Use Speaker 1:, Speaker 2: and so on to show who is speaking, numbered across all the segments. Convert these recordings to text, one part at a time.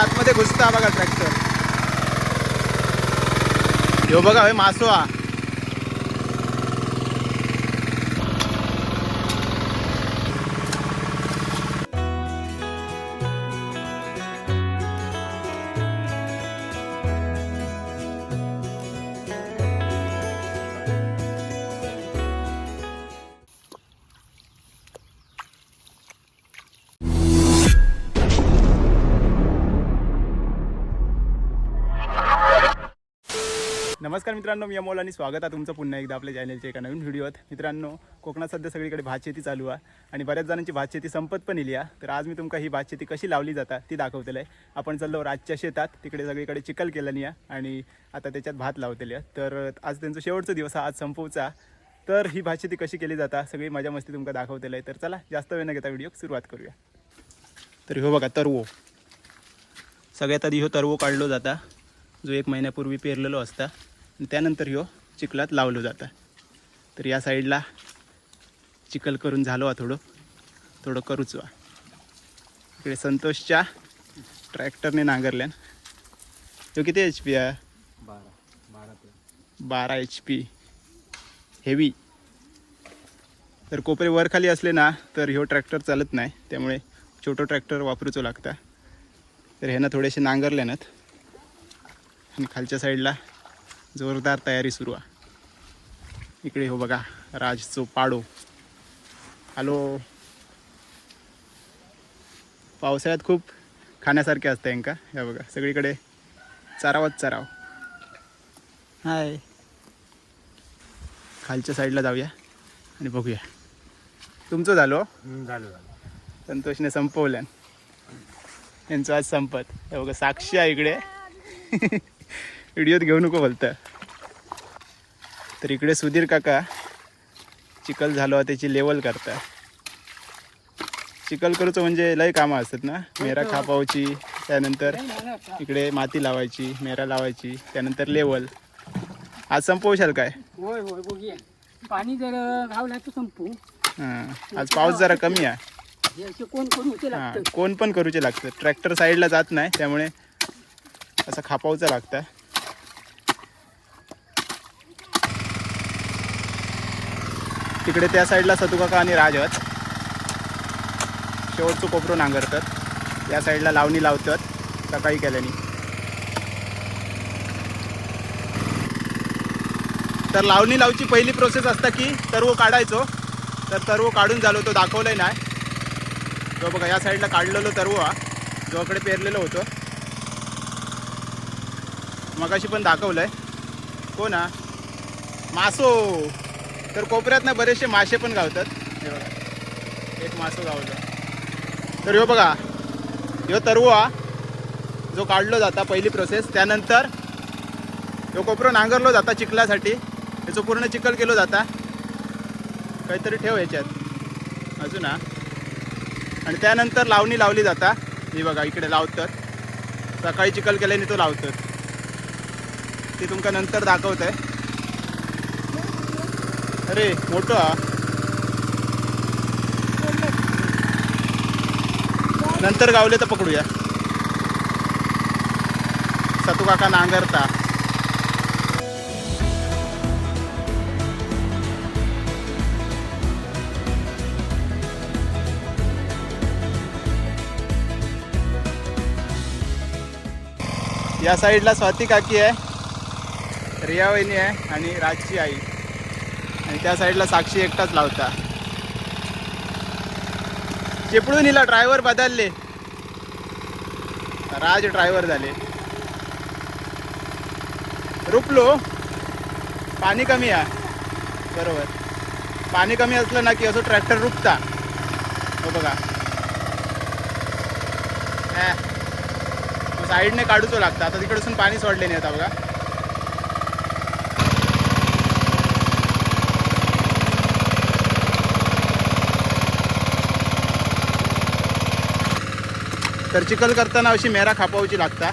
Speaker 1: आतमध्ये घुसता बघा ट्रॅक्टर ह्यो बघा हे मासो नमस्कार मित्रांनो मी अमोल आणि स्वागत आहे तुमचं पुन्हा एकदा आपल्या चॅनलच्या एका नवीन व्हिडिओत मित्रांनो कोकणात सध्या सगळीकडे भातशेती चालू आहे आणि बऱ्याच जणांची भातशेती संपत पण इली आहे. तर आज मी तुमका ही भातशेती कशी लावली जाता ती दाखवतेलं आहे आपण चाललो राजच्या शेतात तिकडे सगळीकडे चिखल केलं आणि आता त्याच्यात भात लावतेली आहे. तर आज त्यांचा शेवटचा दिवस हा आज संपवचा तर ही भातशेती कशी केली जाता सगळी मजा मस्ती तुमका दाखवतेलं आहे तर चला जास्त वेळ न घेता व्हिडिओ सुरुवात करूया. तर ह्यो बघा तरवो. सगळ्यात आधी ह्यो तरवो काढलो जाता. जो एक महिन्यापूर्वी पेरलेलो असता. त्यानंतर ह्यो चिखलात लावलो जाता. तर या साईडला चिखल करून झालो हा थोडं थोडं करूच वा इकडे संतोषच्या ट्रॅक्टरने नांगरल्यान. ह्यो किती एच पी आहे?
Speaker 2: बारा ते.
Speaker 1: बारा एच पी हेवी तर कोपरे वर खाली असले ना तर ह्यो ट्रॅक्टर चालत नाही. त्यामुळे छोटं ट्रॅक्टर वापरूचो लागता. तर ह्यानं थोडेसे नांगरल्यानत. आणि खालच्या साईडला जोरदार तयारी सुरू आहे. इकडे हो बघा राजचो पाडो हॅलो. पावसाळ्यात खूप खाण्यासारखे असतं यांका. या बघा सगळीकडे चारावच चाराव. हाय. खालच्या साईडला जाऊया आणि बघूया. तुमचं झालो
Speaker 2: झालं झालं.
Speaker 1: संतोषने संपवल्यान. यांचं आज संपत. हे बघा साक्षी आहे इकडे. व्हिडिओत घेऊ नको बोलतं. तर इकडे सुधीर काका चिखल झालो त्याची लेवल करता चिखल करूचं म्हणजे लय कामं असतात ना? मेरा खापावची त्यानंतर इकडे माती लावायची मेरा लावायची त्यानंतर लेवल आज संपवशाल काय?
Speaker 3: होय होय बघूया. पाणी जर घावला तर संपू.
Speaker 1: हां. आज पाऊस जरा कमी आहे.
Speaker 3: हे कोण
Speaker 1: हां कोण पण करूचे लागतं. ट्रॅक्टर साईडला जात नाही त्यामुळे असं खापावचं लागतं. तिकडे त्या साईडला सतुकाका आणि राज आहेत. शेवटचं कोपरो नांगरतात. या साईडला लावणी लावतात. सकाळी केल्याने. तर लावणी लावची पहिली प्रोसेस असता की तरवो काढायचो. तर तर्व काढून झालो तो दाखवलंय नाही जो बघा या साईडला काढलेलो तरव हा जोकडे पेरलेलं होतं. मगाशी पण दाखवलंय. कोण हा? मासो. तर कोपऱ्यात ना बरेचसे मासे पण गावतात. हे बघा. एक मासो गावलं. तर ह्यो बघा. ह्यो तरवो जो काढलो जाता पहिली प्रोसेस त्यानंतर ह्यो कोपरो नांगरलो जाता चिखलासाठी. त्याचं पूर्ण चिखल केलो जाता. काहीतरी ठेव ह्याच्यात अजून हा. आणि त्यानंतर लावणी लावली जाता. ही बघा इकडे लावतात. सकाळी चिखल केल्याने तो लावतात. ते तुमका नंतर दाखवत आहे अरे मोठं हा. नंतर गावले तर पकडूया. सतू काका नांगरता. या साईडला स्वाती काकी आहे रिया वहिनी आहे आणि राजची आई. आणि त्या साईडला साक्षी एकटाच लावता. चिपळून हिला ड्रायव्हर बदलले. राज ड्रायव्हर झाले. रुपलो पाणी कमी आहे. बरोबर. पाणी कमी असलं ना की असं ट्रॅक्टर रुपता. हो बघा. साईडने काढूचो लागतं. आता तिकडसून पाणी सोडले नाही आता बघा. तर चिखल करताना अशी मेरा खापावची लागता.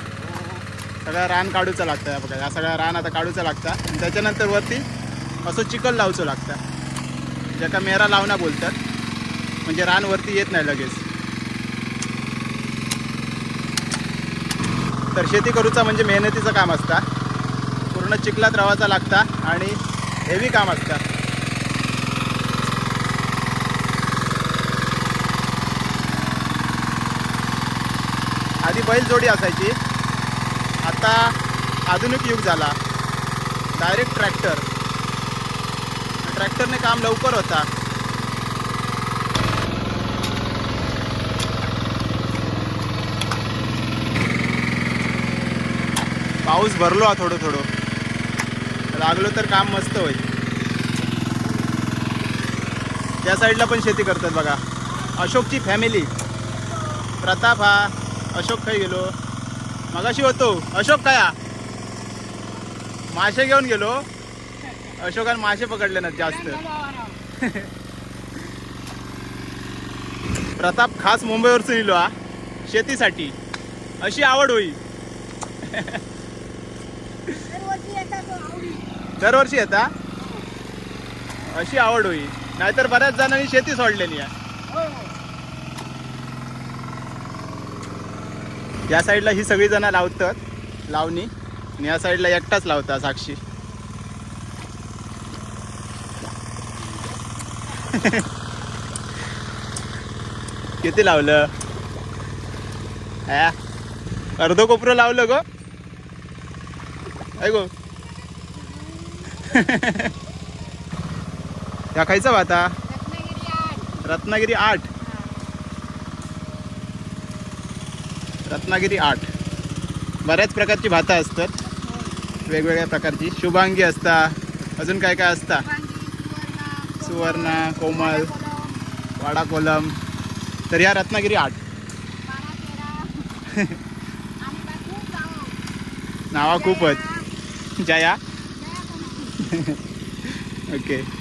Speaker 1: सगळं रान काढूचं लागतं बघा या सगळा रान आता काढूचं लागतं. आणि त्याच्यानंतर वरती असं चिखल लावचं लागतं. ज्याका मेरा लावणा बोलतात. म्हणजे रान वरती येत नाही लगेच. तर शेती करूचा म्हणजे मेहनतीचं काम असता. पूर्ण चिखलात रवाचा लागता आणि हेवी काम असतं. आधी बैलजोडी असायची. आता आधुनिक युग झाला. डायरेक्ट ट्रॅक्टर ट्रॅक्टरने काम लवकर होता. पाऊस भरलो हा थोडं थोडं. लागलो तर काम मस्त होईल. त्या साईडला पण शेती करतात बघा. अशोकची फॅमिली प्रताप हा अशोक खाई गेलो. मगाशी होतो. अशोक काय मासे घेऊन गेलो. अशोकाने मासे पकडले ना जास्त. प्रताप खास मुंबईवरचं इलो हा. शेतीसाठी. अशी आवड होई. दरवर्षी येता? अशी आवड होई. नाहीतर बऱ्याच जणांनी शेती सोडलेली आहे. या साईडला ही सगळी जण लावतात लावणी. आणि या साईडला एकटाच लावता साक्षी. किती लावलं? अर्ध कोपरं लावलं ग. ऐको या खायचा आता. रत्नागिरी आठ. रत्नागिरी आठ. बऱ्याच प्रकारची भातं असतात. वेगवेगळ्या प्रकारची. शुभांगी असता. अजून काय काय असता? सुवर्ण कोमल वाडा कोलम तर ह्या रत्नागिरी आठ. नावा खूपच. जया. ओके.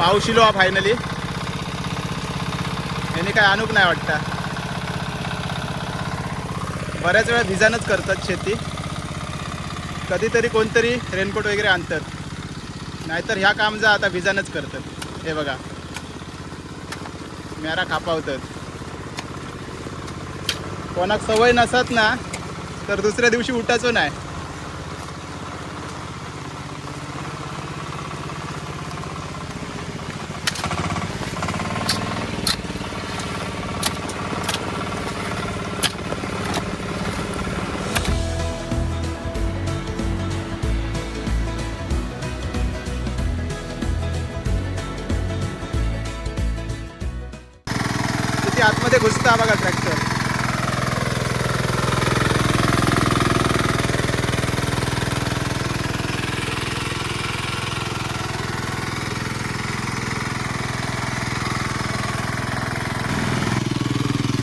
Speaker 1: पावशिलो हा फायनली याने काय अनुक नाही वाटतं. बऱ्याच वेळा भिजानच करतात शेती. कधीतरी कोणतरी रेनकोट वगैरे आणतात. नाहीतर ह्या काम जा आता भिजानच करतात. हे बघा. मेरा खापावतात. कोणाक सवय नसत ना तर दुसऱ्या दिवशी उठायचो नाही. किती आतमध्ये घुसता बघा ट्रॅक्टर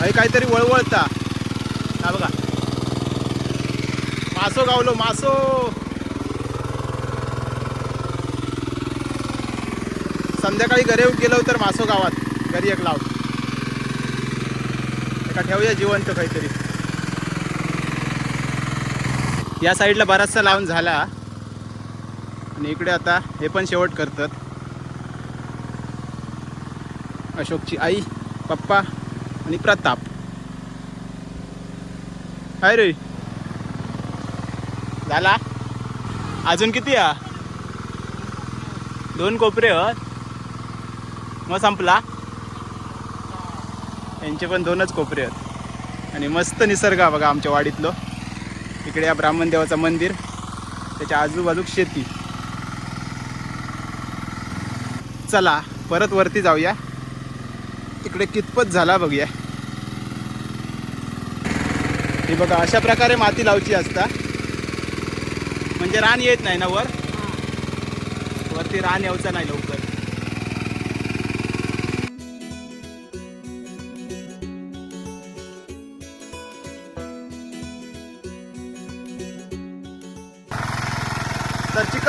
Speaker 1: हे काहीतरी वळवळता. हा बघा. मासो गावलो मासो. संध्याकाळी घरी गेलो तर मासो गावात. घरी एक लाव. का ठेवूया जिवंत काहीतरी. या साईडला बराचसा लावून झाला. आणि इकडे आता हे पण शेवट करतात. अशोकची आई पप्पा आणि प्रताप. काय रे. झाला? अजून किती आ दोन कोपरे आहेत. मग संपला? यांचे पण दोनच कोपरे आहेत. आणि मस्त निसर्ग आहे बघा आमच्या वाडीतलं. इकडे या ब्राह्मण देवाचं मंदिर त्याच्या आजूबाजूक शेती. चला परत वरती जाऊया. तिकडे कितपत झाला बघूया. हे बघा अशा प्रकारे माती लावची असता. म्हणजे रान येत नाही ना वर? वरती रान यायचा नाही लवकर.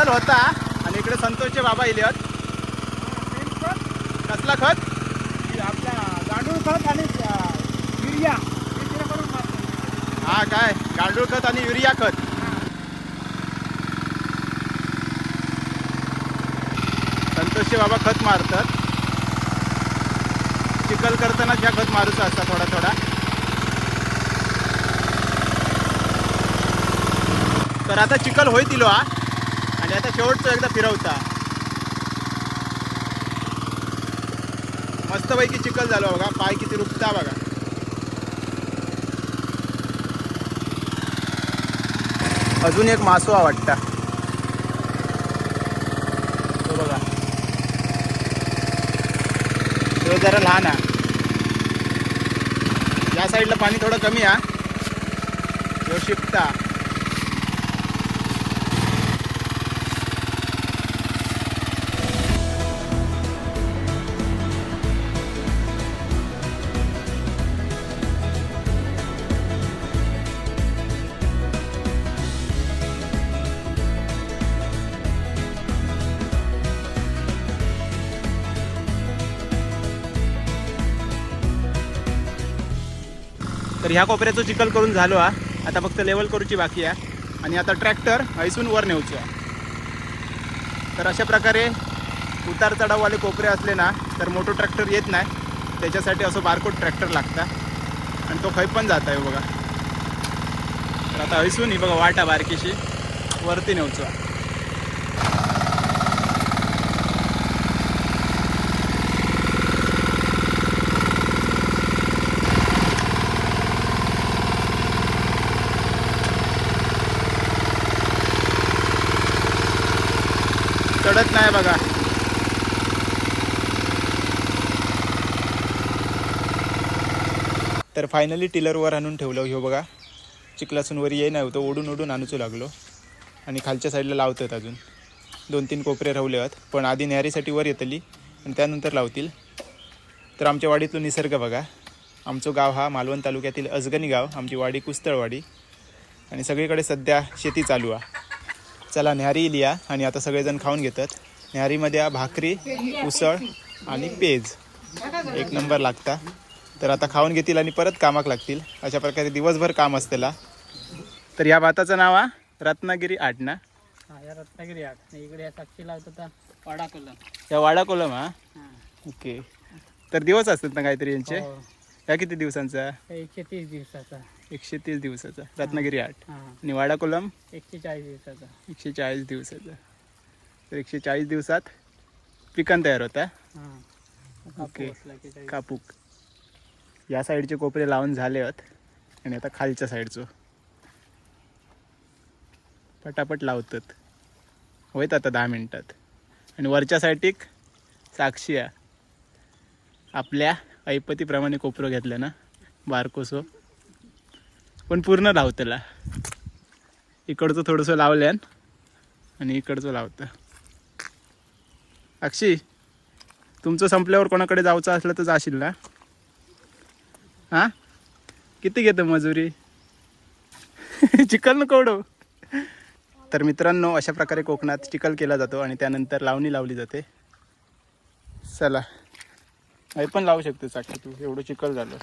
Speaker 1: चिखल होता. आणि इकडे संतोषचे बाबा इले आहेत कसला खत?
Speaker 3: आपला गांडूळ खत आणि युरिया. हे.
Speaker 1: हा काय? गांडूळ खत आणि युरिया खत. संतोषचे बाबा खत मारतात. चिखल करताना ह्या खत मारूचा असता थोडा थोडा. तर आता चिखल होय दिलो हा आणि आता शेवटचं एकदा फिरवता. मस्तपैकी चिखल झालो बघा. पाय किती रुपता बघा. अजून एक मासोआ वाटता. तो बघा. तो जरा लहान आहे. या साईडला पाणी थोडं कमी आहे. तो शिपता. तर ह्या कोपऱ्याचं चिखल करून झालो हा. आता फक्त लेवल करूची बाकी आहे. आणि आता ट्रॅक्टर हैसून वर नेऊचो आहे. तर अशा प्रकारे उतार चढाववाले कोपरे असले ना तर मोठं ट्रॅक्टर येत नाही. त्याच्यासाठी असं बारकोट ट्रॅक्टर लागता. आणि तो खै पण जात आहे बघा. तर आता हैसून ही बघा वाटा बारकीशी. वरती नेऊचो. चढत नाही बघा. तर फायनली टिलरवर आणून ठेवलं हो बघा. चिखलासून वर ये नाही होतं ओढून ओढून आणूचू लागलो. आणि खालच्या साईडला लावतात अजून. दोन तीन कोपरे रावले आहेत पण आधी न्यारीसाठी वर येतली आणि त्यानंतर लावतील. तर आमच्या वाडीतलो निसर्ग बघा. आमचं गाव हा मालवण तालुक्यातील अजगणी गाव आमची वाडी कुस्तळवाडी. आणि सगळीकडे सध्या शेती चालू आहे. चला न्याहारी लिया आणि आता सगळेजण खाऊन घेतात. न्याहारीमध्ये भाकरी उसळ आणि पेज. एक नंबर लागता. तर आता खाऊन घेतील आणि परत कामाक लागतील. अशा प्रकारे दिवसभर काम असतेला. तर या भाताचं नाव हा? रत्नागिरी आठ ना?
Speaker 3: हा या रत्नागिरी आठ इकडे या साक्षी लावतो आता वाडा कलम.
Speaker 1: या वाडा कोलम हा. ओके. तर दिवस असतात ना काहीतरी यांचे?
Speaker 3: हो.
Speaker 1: या किती दिवसांचा?
Speaker 3: एकशे तीस दिवसाचा.
Speaker 1: एकशे तीस दिवसाचा रत्नागिरी आठ. आणि वाडा कोलम?
Speaker 3: एकशे चाळीस दिवसाचा.
Speaker 1: एकशे चाळीस दिवसाचा. तर एकशे चाळीस दिवसात पिकन तयार होता.
Speaker 3: हा.
Speaker 1: ओके. कापूक. या साईडचे कोपरे लावून झाले आहेत. आणि आता खालच्या साईडचं. पटापट लावतात. होईत आता दहा मिनिटात. आणि वरच्या साईडीक साक्षी आहे. आपल्या ऐपतीप्रमाणे कोपरं घेतलं ना. बारकोसो. पण पूर्ण लावतला इकडचं थोडंसं लावल्यान आणि इकडचं लावतं. अक्षी तुमचं संपल्यावर कोणाकडे जायचं असलं तर जाशील ना? हां? किती घेतं मजुरी? चिकल नको तर मित्रांनो अशा प्रकारे कोकणात चिखल केला जातो आणि त्यानंतर लावणी लावली जाते. चला. आई पण लावू शकते चाकी तू एवढं चिखल झालं.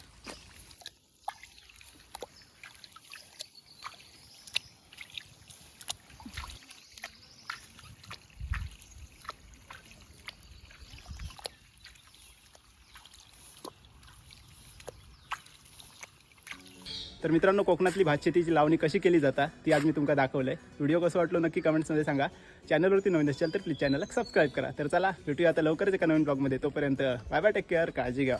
Speaker 1: तर मित्रांनो कोकणातली भातशेतीची लावणी कशी केली जाता ती आज मी तुमका दाखवलं आहे व्हिडिओ कसं वाटलो नक्की कमेंट्समध्ये सांगा. चॅनलवरती नवीन असेल तर प्लीज चॅनलला सबस्क्राईब करा. तर चला भेटूया आता लवकरच एका नवीन ब्लॉगमध्ये तोपर्यंत बाय बाय टेक केअर काळजी घ्या.